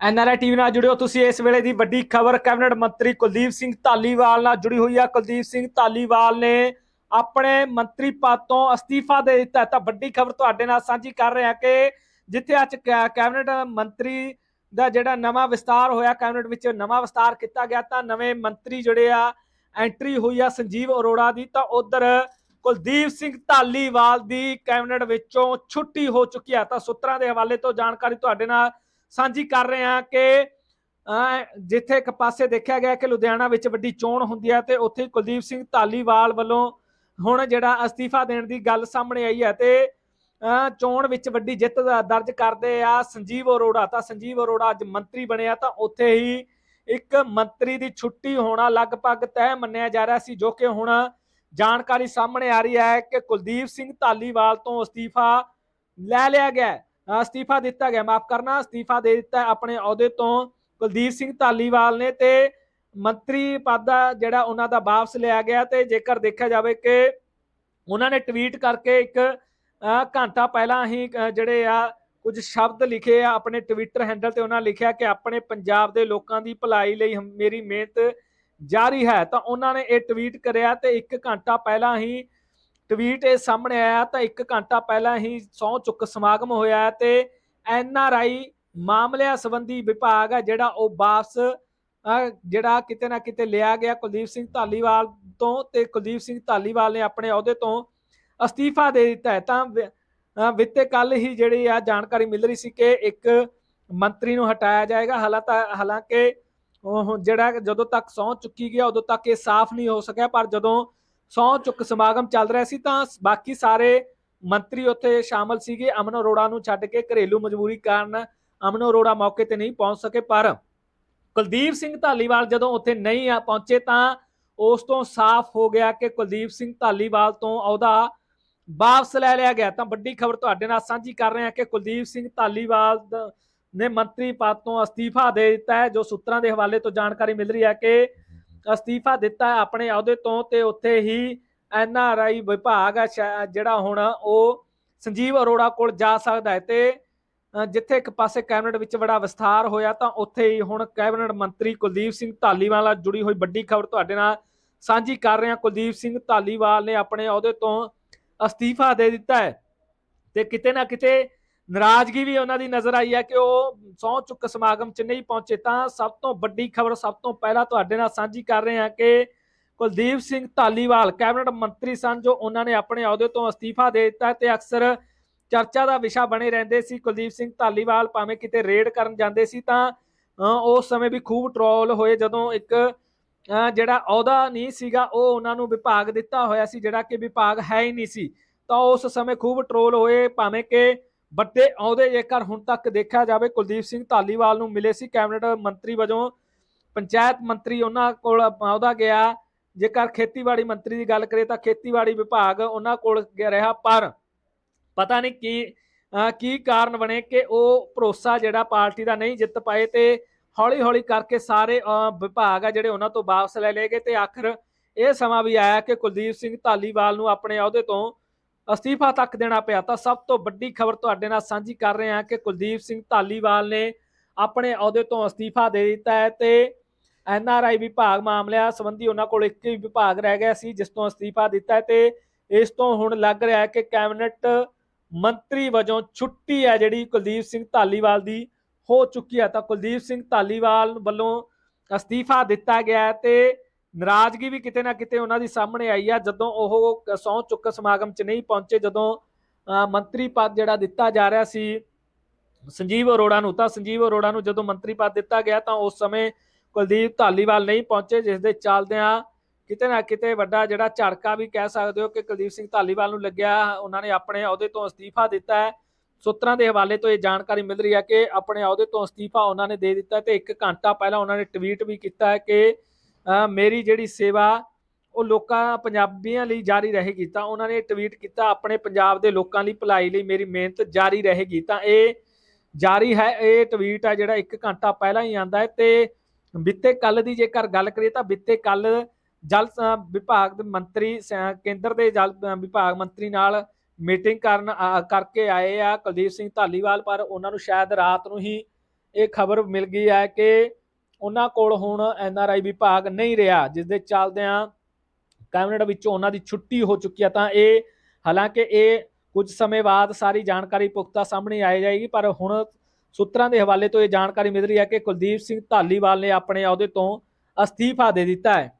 NRI TV ਨਾਲ ਜੁੜਿਓ ਤੁਸੀਂ ਇਸ ਵੇਲੇ ਦੀ ਵੱਡੀ ਖਬਰ। ਕੈਬਨਿਟ ਮੰਤਰੀ ਕੁਲਦੀਪ ਸਿੰਘ ਧਾਲੀਵਾਲ ਨਾਲ ਜੁੜੀ ਹੋਈ ਆ। ਕੁਲਦੀਪ ਸਿੰਘ ਧਾਲੀਵਾਲ ਨੇ ਆਪਣੇ ਮੰਤਰੀ ਪਦ ਤੋਂ ਅਸਤੀਫਾ ਦੇ ਦਿੱਤਾ ਤਾਂ ਵੱਡੀ ਖਬਰ ਤੁਹਾਡੇ ਨਾਲ ਸਾਂਝੀ ਕਰ ਰਹੇ ਹਾਂ ਕਿ ਜਿੱਥੇ ਅੱਜ ਕੈ- ਕੈਬਨਿਟ ਮੰਤਰੀ ਦਾ ਜਿਹੜਾ ਨਵਾਂ ਵਿਸਤਾਰ ਹੋਇਆ, ਕੈਬਨਿਟ ਵਿੱਚ ਨਵਾਂ ਵਿਸਤਾਰ ਕੀਤਾ ਗਿਆ, ਤਾਂ ਨਵੇਂ ਮੰਤਰੀ ਜਿਹੜੇ ਆ, ਐਂਟਰੀ ਹੋਈ ਆ ਸੰਜੀਵ ਅਰੋੜਾ ਦੀ। ਤਾਂ ਉਧਰ ਕੁਲਦੀਪ ਸਿੰਘ ਧਾਲੀਵਾਲ ਦੀ ਕੈਬਨਿਟ ਵਿੱਚੋਂ ਛੁੱਟੀ ਹੋ ਚੁੱਕੀ ਆ। ਤਾਂ ਸੂਤਰਾਂ ਦੇ ਹਵਾਲੇ ਤੋਂ ਜਾਣਕਾਰੀ ਤੁਹਾਡੇ ਨਾਲ ਸਾਂਝੀ ਕਰ ਰਹੇ ਹਾਂ ਕਿ ਜਿੱਥੇ ਇੱਕ ਪਾਸੇ ਦੇਖਿਆ ਗਿਆ ਕਿ ਲੁਧਿਆਣਾ ਵਿੱਚ ਵੱਡੀ ਚੋਣ ਹੁੰਦੀ ਹੈ ਤੇ ਉੱਥੇ ਹੀ ਕੁਲਦੀਪ ਸਿੰਘ ਧਾਲੀਵਾਲ ਵੱਲੋਂ ਹੁਣ ਜਿਹੜਾ ਅਸਤੀਫਾ ਦੇਣ ਦੀ ਗੱਲ ਸਾਹਮਣੇ ਆਈ ਹੈ ਤੇ ਚੋਣ ਵਿੱਚ ਵੱਡੀ ਜਿੱਤ ਦਾ ਦਰਜ ਕਰਦੇ ਆ ਸੰਜੀਵ ਅਰੋੜਾ। ਤਾਂ ਸੰਜੀਵ ਅਰੋੜਾ ਅੱਜ ਮੰਤਰੀ ਬਣਿਆ ਤਾਂ ਉੱਥੇ ਹੀ ਇੱਕ ਮੰਤਰੀ ਦੀ ਛੁੱਟੀ ਹੋਣਾ ਲਗਭਗ ਤੈਅ ਮੰਨਿਆ ਜਾ ਰਿਹਾ ਸੀ, ਜੋ ਕਿ ਹੁਣ ਜਾਣਕਾਰੀ ਸਾਹਮਣੇ ਆ ਰਹੀ ਹੈ ਕਿ ਕੁਲਦੀਪ ਸਿੰਘ ਧਾਲੀਵਾਲ ਤੋਂ ਅਸਤੀਫਾ ਲੈ ਲਿਆ ਗਿਆ ਅਸਤੀਫਾ ਦਿੱਤਾ ਗਿਆ। ਮਾਫ ਕਰਨਾ, ਅਸਤੀਫਾ ਦੇ ਦਿੱਤਾ ਆਪਣੇ ਅਹੁਦੇ ਤੋਂ ਕੁਲਦੀਪ ਸਿੰਘ ਧਾਲੀਵਾਲ ਨੇ ਤੇ ਮੰਤਰੀ ਪਦ ਦਾ ਜਿਹੜਾ ਉਹਨਾਂ ਦਾ ਵਾਪਸ ਲਿਆ ਗਿਆ ਤੇ ਜੇਕਰ ਦੇਖਿਆ ਜਾਵੇ ਕਿ ਉਹਨਾਂ ਨੇ ਟਵੀਟ ਕਰਕੇ ਇੱਕ ਘੰਟਾ ਪਹਿਲਾਂ ਹੀ ਜਿਹੜੇ ਆ ਕੁਝ ਸ਼ਬਦ ਲਿਖੇ ਆ ਆਪਣੇ ਟਵਿੱਟਰ ਹੈਂਡਲ ਤੇ ਉਹਨਾਂ ਲਿਖਿਆ ਕਿ ਆਪਣੇ ਪੰਜਾਬ ਦੇ ਲੋਕਾਂ ਦੀ ਭਲਾਈ ਲਈ ਮੇਰੀ ਮਿਹਨਤ ਜਾਰੀ ਹੈ। ਤਾਂ ਉਹਨਾਂ ਨੇ ਇਹ ਟਵੀਟ ਕਰਿਆ ਤੇ ਇੱਕ ਘੰਟਾ ਪਹਿਲਾਂ ਹੀ ਟਵੀਟ ਇਹ ਸਾਹਮਣੇ ਆਇਆ, ਤਾਂ ਇੱਕ ਘੰਟਾ ਪਹਿਲਾਂ ਹੀ ਸਹੁੰ ਚੁੱਕ ਸਮਾਗਮ ਹੋਇਆ ਤੇ ਐਨ ਆਰ ਆਈ ਮਾਮਲਿਆਂ ਸੰਬੰਧੀ ਵਿਭਾਗ ਹੈ ਜਿਹੜਾ ਉਹ ਵਾਪਸ ਜਿਹੜਾ ਕਿਤੇ ਨਾ ਕਿਤੇ ਲਿਆ ਗਿਆ ਕੁਲਦੀਪ ਸਿੰਘ ਧਾਲੀਵਾਲ ਤੋਂ ਤੇ ਕੁਲਦੀਪ ਸਿੰਘ ਧਾਲੀਵਾਲ ਨੇ ਆਪਣੇ ਅਹੁਦੇ ਤੋਂ ਅਸਤੀਫਾ ਦੇ ਦਿੱਤਾ ਹੈ। ਤਾਂ ਵਿੱਤੇ ਕੱਲ ਹੀ ਜਿਹੜੀ ਆ ਜਾਣਕਾਰੀ ਮਿਲ ਰਹੀ ਸੀ ਕਿ ਇੱਕ ਮੰਤਰੀ ਨੂੰ ਹਟਾਇਆ ਜਾਏਗਾ। ਹਾਲਾਂਕਿ ਹਾਲਾਂਕਿ ਜਿਹੜਾ ਜਦੋਂ ਤੱਕ ਸਹੁੰ ਚੁੱਕੀ ਗਿਆ ਉਦੋਂ ਤੱਕ ਇਹ ਸਾਫ਼ ਨਹੀਂ ਹੋ ਸਕਿਆ, ਪਰ ਜਦੋਂ ਸਹੁੰ ਚੁੱਕ ਸਮਾਗਮ ਚੱਲ ਰਿਹਾ ਸੀ ਤਾਂ ਬਾਕੀ ਸਾਰੇ ਮੰਤਰੀ ਉੱਥੇ ਸ਼ਾਮਲ ਸੀਗੇ। ਅਮਨ ਅਰੋੜਾ ਨੂੰ ਛੱਡ ਕੇ ਘਰੇਲੂ ਮਜਬੂਰੀ ਕਾਰਨ ਅਮਨ ਅਰੋੜਾ ਮੌਕੇ ਤੇ ਨਹੀਂ ਪਹੁੰਚ ਸਕੇ, ਪਰ ਕੁਲਦੀਪ ਸਿੰਘ ਧਾਲੀਵਾਲ ਜਦੋਂ ਉੱਥੇ ਨਹੀਂ ਆ ਪਹੁੰਚੇ ਤਾਂ ਉਸ ਤੋਂ ਸਾਫ਼ ਹੋ ਗਿਆ ਕਿ ਕੁਲਦੀਪ ਸਿੰਘ ਧਾਲੀਵਾਲ ਤੋਂ ਅਹੁਦਾ ਵਾਪਸ ਲੈ ਲਿਆ ਗਿਆ। ਤਾਂ ਵੱਡੀ ਖਬਰ ਤੁਹਾਡੇ ਨਾਲ ਸਾਂਝੀ ਕਰ ਰਹੇ ਹਾਂ ਕਿ ਕੁਲਦੀਪ ਸਿੰਘ ਧਾਲੀਵਾਲ ਨੇ ਮੰਤਰੀ ਪਦ ਤੋਂ ਅਸਤੀਫਾ ਦੇ ਦਿੱਤਾ ਹੈ, ਜੋ ਸੂਤਰਾਂ ਦੇ ਹਵਾਲੇ ਤੋਂ ਜਾਣਕਾਰੀ ਮਿਲ ਰਹੀ ਹੈ ਕਿ ਅਸਤੀਫਾ ਦਿੱਤਾ ਆਪਣੇ ਅਹੁਦੇ ਤੋਂ ਤੇ ਉੱਥੇ ਹੀ ਐਨ ਆਰ ਆਈ ਵਿਭਾਗ ਜਿਹੜਾ ਹੁਣ ਉਹ ਸੰਜੀਵ ਅਰੋੜਾ ਕੋਲ ਜਾ ਸਕਦਾ ਹੈ ਤੇ ਜਿੱਥੇ ਇੱਕ ਪਾਸੇ ਕੈਬਨਿਟ ਵਿੱਚ ਬੜਾ ਵਿਸਥਾਰ ਹੋਇਆ ਤਾਂ ਉੱਥੇ ਹੀ ਹੁਣ ਕੈਬਨਿਟ ਮੰਤਰੀ ਕੁਲਦੀਪ ਸਿੰਘ ਧਾਲੀਵਾਲ ਨਾਲ ਜੁੜੀ ਹੋਈ ਵੱਡੀ ਖਬਰ ਤੁਹਾਡੇ ਨਾਲ ਸਾਂਝੀ ਕਰ ਰਹੇ। ਹਾਂ ਕੁਲਦੀਪ ਸਿੰਘ ਧਾਲੀਵਾਲ ਨੇ ਆਪਣੇ ਅਹੁਦੇ ਤੋਂ ਅਸਤੀਫਾ ਦੇ ਦਿੱਤਾ ਹੈ ਤੇ ਕਿਤੇ ਨਾ ਕਿਤੇ ਨਾਰਾਜ਼ਗੀ ਵੀ ਉਹਨਾਂ ਦੀ ਨਜ਼ਰ ਆਈ ਹੈ ਕਿ ਉਹ ਸਹੁੰ ਚੁੱਕ ਸਮਾਗਮ 'ਚ ਨਹੀਂ ਪਹੁੰਚੇ ਤਾਂ ਸਭ ਤੋਂ ਵੱਡੀ ਖਬਰ ਸਭ ਤੋਂ ਪਹਿਲਾਂ ਤੁਹਾਡੇ ਨਾਲ ਸਾਂਝੀ ਕਰ ਰਹੇ ਹਾਂ ਕਿ ਕੁਲਦੀਪ ਸਿੰਘ ਧਾਲੀਵਾਲ, ਕੈਬਨਿਟ ਮੰਤਰੀ ਸਨ ਜੋ ਉਹਨਾਂ ਨੇ ਆਪਣੇ ਅਹੁਦੇ ਤੋਂ ਅਸਤੀਫਾ ਦੇ ਦਿੱਤਾ ਤੇ ਅਕਸਰ ਚਰਚਾ ਦਾ ਵਿਸ਼ਾ ਬਣੇ ਰਹਿੰਦੇ ਸੀ। ਕੁਲਦੀਪ ਸਿੰਘ ਧਾਲੀਵਾਲ ਭਾਵੇਂ ਕਿਤੇ ਰੇਡ ਕਰਨ ਜਾਂਦੇ ਸੀ ਤਾਂ ਉਸ ਸਮੇਂ ਵੀ ਖੂਬ ਟਰੋਲ ਹੋਏ ਜਦੋਂ ਇੱਕ ਜਿਹੜਾ ਅਹੁਦਾ ਨਹੀਂ ਸੀਗਾ ਉਹ ਉਹਨਾਂ ਨੂੰ ਵਿਭਾਗ ਦਿੱਤਾ ਹੋਇਆ ਸੀ ਜਿਹੜਾ ਕਿ ਵਿਭਾਗ ਹੈ ਹੀ ਨਹੀਂ ਸੀ। ਤਾਂ ਉਸ ਸਮੇਂ ਖੂਬ ਟਰੋਲ ਹੋਏ ਭਾਵੇਂ ਕਿ ਵੱਡੇ ਅਹੁਦੇ ਜੇਕਰ ਹੁਣ ਤੱਕ ਦੇਖਿਆ ਜਾਵੇ ਕੁਲਦੀਪ ਸਿੰਘ ਧਾਲੀਵਾਲ ਨੂੰ ਮਿਲੇ ਸੀ ਕੈਬਨਿਟ ਮੰਤਰੀ ਵਜੋਂ। ਪੰਚਾਇਤ ਮੰਤਰੀ ਉਹਨਾਂ ਕੋਲ ਅਹੁਦਾ ਗਿਆ। ਜੇਕਰ ਖੇਤੀਬਾੜੀ ਮੰਤਰੀ ਦੀ ਗੱਲ ਕਰੀਏ ਤਾਂ ਖੇਤੀਬਾੜੀ ਵਿਭਾਗ ਉਹਨਾਂ ਕੋਲ ਰਿਹਾ ਪਰ ਪਤਾ ਨਹੀਂ ਕੀ ਕੀ ਕਾਰਨ ਬਣੇ ਕਿ ਉਹ ਭਰੋਸਾ ਜਿਹੜਾ ਪਾਰਟੀ ਦਾ ਨਹੀਂ ਜਿੱਤ ਪਾਏ ਤੇ ਹੌਲੀ ਹੌਲੀ ਕਰਕੇ ਸਾਰੇ ਅਹ, ਵਿਭਾਗ ਆ ਜਿਹੜੇ ਉਹਨਾਂ ਤੋਂ ਵਾਪਸ ਲੈ ਲਏ ਗਏ। ਤੇ ਆਖਰ ਇਹ ਸਮਾਂ ਵੀ ਆਇਆ ਕਿ ਕੁਲਦੀਪ ਸਿੰਘ ਧਾਲੀਵਾਲ ਨੂੰ ਆਪਣੇ ਅਹੁਦੇ ਤੋਂ ਅਸਤੀਫਾ ਤੱਕ ਦੇਣਾ ਪਿਆ। ਤਾਂ ਸਭ ਤੋਂ ਵੱਡੀ ਖਬਰ ਤੁਹਾਡੇ ਨਾਲ ਸਾਂਝੀ ਕਰ ਰਹੇ ਹਾਂ ਕਿ ਕੁਲਦੀਪ ਸਿੰਘ ਧਾਲੀਵਾਲ ਨੇ ਆਪਣੇ ਅਹੁਦੇ ਤੋਂ ਅਸਤੀਫਾ ਦੇ ਦਿੱਤਾ ਹੈ ਤੇ ਐਨ ਆਰ ਆਈ ਵਿਭਾਗ ਮਾਮਲਿਆਂ ਸੰਬੰਧੀ ਉਹਨਾਂ ਕੋਲ ਇੱਕ ਹੀ ਵਿਭਾਗ ਰਹਿ ਗਿਆ ਸੀ, ਜਿਸ ਤੋਂ ਅਸਤੀਫਾ ਦਿੱਤਾ ਹੈ ਤੇ ਇਸ ਤੋਂ ਹੁਣ ਲੱਗ ਰਿਹਾ ਹੈ ਕਿ ਕੈਬਨਿਟ ਮੰਤਰੀ ਵਜੋਂ ਛੁੱਟੀ ਹੈ ਜਿਹੜੀ ਕੁਲਦੀਪ ਸਿੰਘ ਧਾਲੀਵਾਲ ਦੀ ਹੋ ਚੁੱਕੀ ਹੈ। ਤਾਂ ਕੁਲਦੀਪ ਸਿੰਘ ਧਾਲੀਵਾਲ ਵੱਲੋਂ ਅਸਤੀਫਾ ਦਿੱਤਾ ਗਿਆ ਹੈ ਤੇ ਨਾਰਾਜ਼ਗੀ ਵੀ ਕਿਤੇ ਨਾ ਕਿਤੇ ਉਹਨਾਂ ਦੀ ਸਾਹਮਣੇ ਆਈ ਆ ਜਦੋਂ ਉਹ ਸਹੁੰ ਚੁੱਕ ਸਮਾਗਮ 'ਚ ਨਹੀਂ ਪਹੁੰਚੇ ਜਦੋਂ ਅ, ਮੰਤਰੀ ਪਦ ਜਿਹੜਾ ਦਿੱਤਾ ਜਾ ਰਿਹਾ ਸੀ ਸੰਜੀਵ ਅਰੋੜਾ ਨੂੰ ਤਾਂ ਸੰਜੀਵ ਅਰੋੜਾ ਨੂੰ ਜਦੋਂ ਮੰਤਰੀ ਪਦ ਦਿੱਤਾ ਗਿਆ ਤਾਂ ਉਸ ਸਮੇਂ ਕੁਲਦੀਪ ਧਾਲੀਵਾਲ ਨਹੀਂ ਪਹੁੰਚੇ ਜਿਸ ਦੇ ਚੱਲਦਿਆਂ ਕਿਤੇ ਨਾ ਕਿਤੇ ਵੱਡਾ ਜਿਹੜਾ ਝੜਕਾ ਵੀ ਕਹਿ ਸਕਦੇ ਹੋ ਕਿ ਕੁਲਦੀਪ ਸਿੰਘ ਧਾਲੀਵਾਲ ਨੂੰ ਲੱਗਿਆ ਉਹਨਾਂ ਨੇ ਆਪਣੇ ਅਹੁਦੇ ਤੋਂ ਅਸਤੀਫਾ ਦਿੱਤਾ ਹੈ। ਸੂਤਰਾਂ ਦੇ ਹਵਾਲੇ ਤੋਂ ਇਹ ਜਾਣਕਾਰੀ ਮਿਲ ਰਹੀ ਹੈ ਕਿ ਆਪਣੇ ਅਹੁਦੇ ਤੋਂ ਅਸਤੀਫਾ ਉਹਨਾਂ ਨੇ ਦੇ ਦਿੱਤਾ ਤੇ ਇੱਕ ਘੰਟਾ ਪਹਿਲਾਂ ਉਹਨਾਂ ਨੇ ਟਵੀਟ ਵੀ ਕੀਤਾ ਹੈ ਕਿ ਮੇਰੀ ਜਿਹੜੀ ਸੇਵਾ ਉਹ ਲੋਕਾਂ ਪੰਜਾਬੀਆਂ ਲਈ ਜਾਰੀ ਰਹੇਗੀ। ਤਾਂ ਉਹਨਾਂ ਨੇ ਟਵੀਟ ਕੀਤਾ ਆਪਣੇ ਪੰਜਾਬ ਦੇ ਲੋਕਾਂ ਲਈ ਭਲਾਈ ਲਈ ਮੇਰੀ ਮਿਹਨਤ ਜਾਰੀ ਰਹੇਗੀ। ਤਾਂ ਇਹ ਜਾਰੀ ਹੈ ਇਹ ਟਵੀਟ ਆ ਜਿਹੜਾ ਇੱਕ ਘੰਟਾ ਪਹਿਲਾਂ ਹੀ ਆਂਦਾ ਹੈ। ਤੇ ਬਿੱਤੇ ਕੱਲ ਦੀ ਜੇਕਰ ਗੱਲ ਕਰੀਏ ਤਾਂ ਬਿੱਤੇ ਕੱਲ ਜਲ ਅ, ਵਿਭਾਗ ਦੇ ਮੰਤਰੀ ਸ- ਕੇਂਦਰ ਦੇ ਜਲ ਵਿਭਾਗ ਮੰਤਰੀ ਨਾਲ ਮੀਟਿੰਗ ਕਰਨ ਕਰਕੇ ਆਏ ਆ ਕੁਲਦੀਪ ਸਿੰਘ ਧਾਲੀਵਾਲ। ਪਰ ਉਹਨਾਂ ਨੂੰ ਸ਼ਾਇਦ ਰਾਤ ਨੂੰ ਹੀ ਇਹ ਖਬਰ ਮਿਲ ਗਈ ਹੈ ਕਿ ਉਹਨਾਂ ਕੋਲ ਹੁਣ ਐਨ ਆਰ ਆਈ ਵਿਭਾਗ ਨਹੀਂ ਰਿਹਾ ਜਿਸ ਦੇ ਚੱਲਦਿਆਂ ਕੈਬਨਿਟ ਵਿੱਚੋਂ ਉਹਨਾਂ ਦੀ ਛੁੱਟੀ ਹੋ ਚੁੱਕੀ ਹੈ ਤਾਂ ਇਹ ਹਾਲਾਂਕਿ ਇਹ ਕੁਝ ਸਮੇਂ ਬਾਅਦ ਸਾਰੀ ਜਾਣਕਾਰੀ ਪੁਖਤਾ ਸਾਹਮਣੇ ਆਈ ਜਾਏਗੀ, ਪਰ ਹੁਣ ਸੂਤਰਾਂ ਦੇ ਹਵਾਲੇ ਤੋਂ ਇਹ ਜਾਣਕਾਰੀ ਮਿਲ ਰਹੀ ਹੈ ਕਿ ਕੁਲਦੀਪ ਸਿੰਘ ਧਾਲੀਵਾਲ ਨੇ ਆਪਣੇ ਅਹੁਦੇ ਤੋਂ ਅਸਤੀਫਾ ਦੇ ਦਿੱਤਾ ਹੈ।